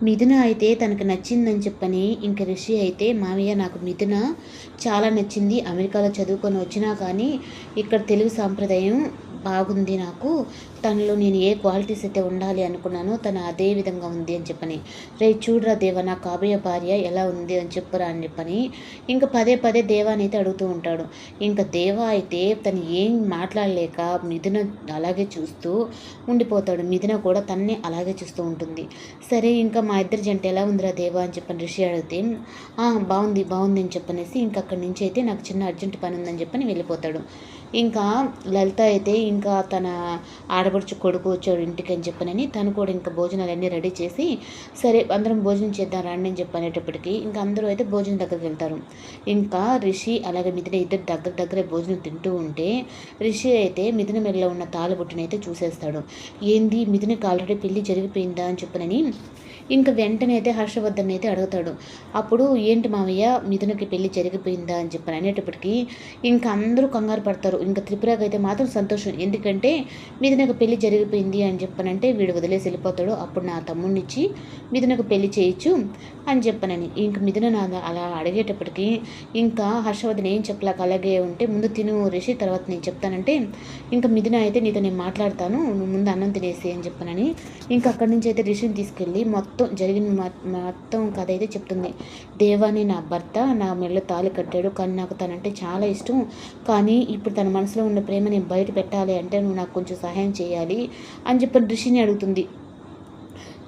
మిథున అయితే తనకు నచ్చిందని చెప్పని ఇంక రిషి అయితే మామయ్య నాకు మిథున చాలా నచ్చింది. అమెరికాలో చదువుకొని వచ్చినా కానీ ఇక్కడ తెలుగు సాంప్రదాయం బాగుంది నాకు. తనలో నేను ఏ క్వాలిటీస్ అయితే ఉండాలి అనుకున్నానో తను అదే విధంగా ఉంది అని చెప్పని. రే చూడరా దేవా నా కాబోయే భార్య ఎలా ఉంది అని చెప్పురా అని చెప్పని ఇంకా పదే పదే దేవాని అయితే అడుగుతూ ఉంటాడు. ఇంకా దేవా అయితే తను ఏం మాట్లాడలేక మిథున అలాగే చూస్తూ ఉండిపోతాడు. మిథున కూడా తన్నే అలాగే చూస్తూ ఉంటుంది. సరే ఇంకా మా ఇద్దరి జంట ఎలా ఉందిరా దేవా అని చెప్పని రిషి అడిగితే బాగుంది బాగుంది అని చెప్పనేసి ఇంకా అక్కడి నుంచి అయితే నాకు చిన్న అర్జెంట్ పని ఉందని చెప్పని వెళ్ళిపోతాడు. ఇంకా లలిత అయితే ఇంకా తన ఆడపడుచు కొడుకు వచ్చాడు ఇంటికి అని చెప్పనని తను కూడా ఇంకా భోజనాలన్నీ రెడీ చేసి సరే అందరం భోజనం చేద్దాం రండి అని చెప్పనేటప్పటికి ఇంకా అందరూ అయితే భోజనం దగ్గరికి వెళ్తారు. ఇంకా రిషి అలాగే మిథున ఇద్దరు దగ్గర దగ్గరే భోజనం తింటూ ఉంటే రిషి అయితే మిథున మెడలో ఉన్న తాళబుట్టుని అయితే చూసేస్తాడు. ఏంది? మిథునకి ఆల్రెడీ పెళ్ళి జరిగిపోయిందా అని చెప్పనని ఇంకా వెంటనే అయితే హర్షవర్ధన్ అయితే అడుగుతాడు. అప్పుడు ఏంటి మావయ్య మిథునకి పెళ్ళి జరిగిపోయిందా అని చెప్పని అనేటప్పటికీ ఇంకా అందరూ కంగారు పడతారు. ఇంకా త్రిపురకి అయితే మాత్రం సంతోషం. ఎందుకంటే మిథునకి పెళ్ళి జరిగిపోయింది అని చెప్పనంటే వీడు వదిలేసి వెళ్ళిపోతాడు. అప్పుడు నా తమ్ముడినిచ్చి మిథునకు పెళ్ళి చేయొచ్చు అని చెప్పనని. ఇంక మిథున నా అలా అడిగేటప్పటికి ఇంకా హర్షవర్ధన్ ఏం చెప్పలేక అలాగే ఉంటే ముందు తిను రిషి తర్వాత నేను చెప్తానంటే ఇంకా మిథున అయితే నీతో నేను మాట్లాడతాను నువ్వు ముందు అన్నం తినేసి అని చెప్పనని. ఇంకా అక్కడి నుంచి అయితే రిషిని తీసుకెళ్ళి మొత్తం జరిగిన మొత్తం కథ అయితే చెప్తుంది. దేవాని నా భర్త నా మెళ్ళ తాళి కట్టాడు కానీ నాకు తనంటే చాలా ఇష్టం. కానీ ఇప్పుడు తన మనసులో ఉన్న ప్రేమ నేను బయట పెట్టాలి అంటే నువ్వు నాకు కొంచెం సహాయం చేయాలి అని చెప్పని ఋషిని అడుగుతుంది.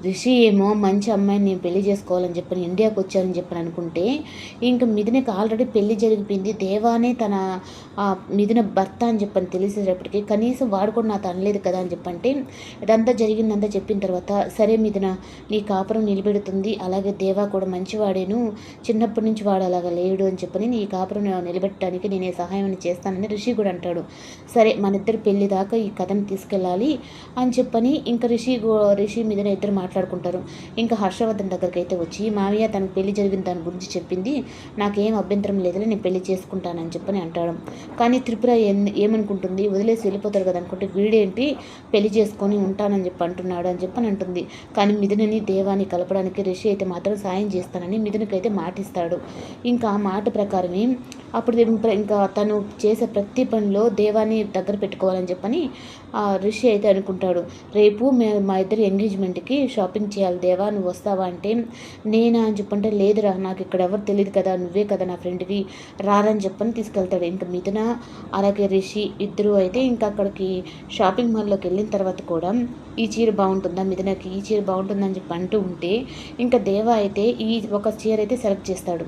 రిషి ఏమో మంచి అమ్మాయిని నేను పెళ్ళి చేసుకోవాలని చెప్పని ఇండియాకి వచ్చారని చెప్పని అనుకుంటే ఇంకా మిథునకి ఆల్రెడీ పెళ్ళి జరిగిపోయింది దేవానే తన ఆ, మిథున భర్త అని చెప్పని తెలిసేటప్పటికి కనీసం వాడు కూడా నాతో అనలేదు కదా అని చెప్పంటే ఇదంతా జరిగిందంతా చెప్పిన తర్వాత సరే మిథున నీ కాపురం నిలబెడుతుంది అలాగే దేవా కూడా మంచివాడేను చిన్నప్పటి నుంచి వాడు అలాగా లేడు అని చెప్పని నీ కాపురం నిలబెట్టడానికి నేనే సహాయం చేస్తానని రిషి కూడా అంటాడు. సరే మన ఇద్దరు పెళ్ళి దాకా ఈ కథను తీసుకెళ్ళాలి అని చెప్పని ఇంకా రిషి రిషి మీద ఇద్దరు మాట్లాడుకుంటారు. ఇంకా హర్షవర్ధన్ దగ్గరికి అయితే వచ్చి మావయ్య తనకు పెళ్ళి జరిగిన దాని గురించి చెప్పింది. నాకేం అభ్యంతరం లేదని నేను పెళ్ళి చేసుకుంటానని చెప్పని అంటాడు. కానీ త్రిపుర ఏం- ఏమనుకుంటుంది? వదిలేసి వెళ్ళిపోతారు కదా అనుకుంటే వీడేంటి? పెళ్ళి చేసుకొని ఉంటానని చెప్పి అంటున్నాడు అని చెప్పని అంటుంది. కానీ మిథునని దేవాన్ని కలపడానికి రిషి అయితే మాత్రం సాయం చేస్తానని మిథునకైతే మాటిస్తాడు. ఇంకా మాట ప్రకారమే అప్పుడు ఇంకా తను చేసే ప్రతి పనిలో దేవాన్ని దగ్గర పెట్టుకోవాలని చెప్పని ఆ రిషి అయితే అనుకుంటాడు. రేపు మే మా ఇద్దరు ఎంగేజ్మెంట్కి షాపింగ్ చేయాలి దేవా నువ్వు వస్తావా అంటే నేనా అని చెప్పంటే లేదురా నాకు ఇక్కడ ఎవరు తెలియదు కదా నువ్వే కదా నా ఫ్రెండ్వి రారని చెప్పని తీసుకెళ్తాడు. ఇంకా మిథున అలాగే రిషి ఇద్దరు అయితే ఇంకా అక్కడికి షాపింగ్ మాల్లోకి వెళ్ళిన తర్వాత కూడా ఈ చీర బాగుంటుందా మిథునకి ఈ చీర బాగుంటుందని చెప్పి అంటూ ఉంటే ఇంకా దేవా అయితే ఈ ఒక చీర అయితే సెలెక్ట్ చేస్తాడు.